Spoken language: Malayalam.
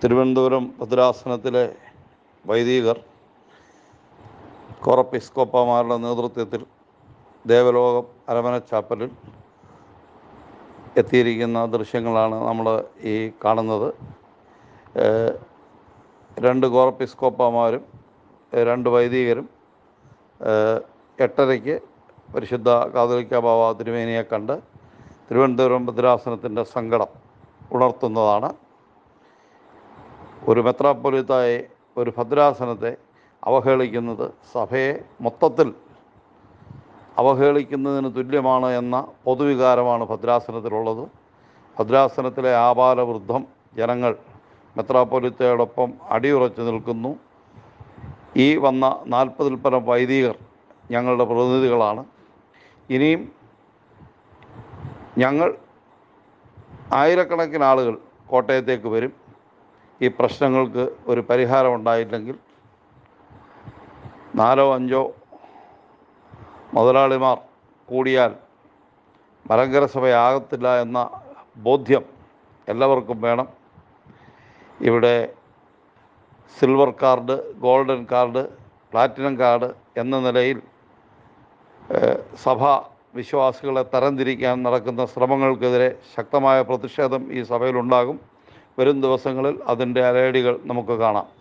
തിരുവനന്തപുരം ഭദ്രാസനത്തിലെ വൈദികർ കോറപ്പിസ്കോപ്പമാരുടെ നേതൃത്വത്തിൽ ദേവലോകം അരമന ചാപ്പലിൽ എത്തിയിരിക്കുന്ന ദൃശ്യങ്ങളാണ് നമ്മൾ ഈ കാണുന്നത്. രണ്ട് കോറപ്പിസ്കോപ്പമാരും രണ്ട് വൈദികരും എട്ടരയ്ക്ക് പരിശുദ്ധ കാതോലിക്ക ബാബ തിരുമേനിയെ കണ്ട് തിരുവനന്തപുരം ഭദ്രാസനത്തിന്റെ സങ്കടം ഉണർത്തുന്നതാണ്. ഒരു മെത്രാപ്പൊലിത്തായെ ഒരു ഭദ്രാസനത്തെ അവഹേളിക്കുന്നത് സഭയെ മൊത്തത്തിൽ അവഹേളിക്കുന്നതിന് തുല്യമാണ് എന്ന പൊതുവികാരമാണ് ഭദ്രാസനത്തിലുള്ളത്. ഭദ്രാസനത്തിലെ ആപാലവൃദ്ധം ജനങ്ങൾ മെത്രാപ്പൊലിത്തയോടൊപ്പം അടിയുറച്ചു നിൽക്കുന്നു. ഈ വന്ന നാൽപ്പതിൽ പരം വൈദികർ ഞങ്ങളുടെ പ്രതിനിധികളാണ്. ഇനിയും ഞങ്ങൾ ആയിരക്കണക്കിന് ആളുകൾ കോട്ടയത്തേക്ക് വരും. ഈ പ്രശ്നങ്ങൾക്ക് ഒരു പരിഹാരം ഉണ്ടായില്ലെങ്കിൽ നാലോ അഞ്ചോ മുതലാളിമാർ കൂടിയാൽ മലങ്കര സഭയാകത്തില്ല എന്ന ബോധ്യം എല്ലാവർക്കും വേണം. ഇവിടെ silver card golden card platinum card എന്ന നിലയിൽ സഭ വിശ്വാസികളെ തരംതിരിക്കാൻ നടക്കുന്ന ശ്രമങ്ങൾക്കെതിരെ ശക്തമായ പ്രതിഷേധം ഈ സഭയിലുണ്ടാകും. വരും ദിവസങ്ങളിൽ അതിന്റെ അലയടികൾ നമുക്ക് കാണാം.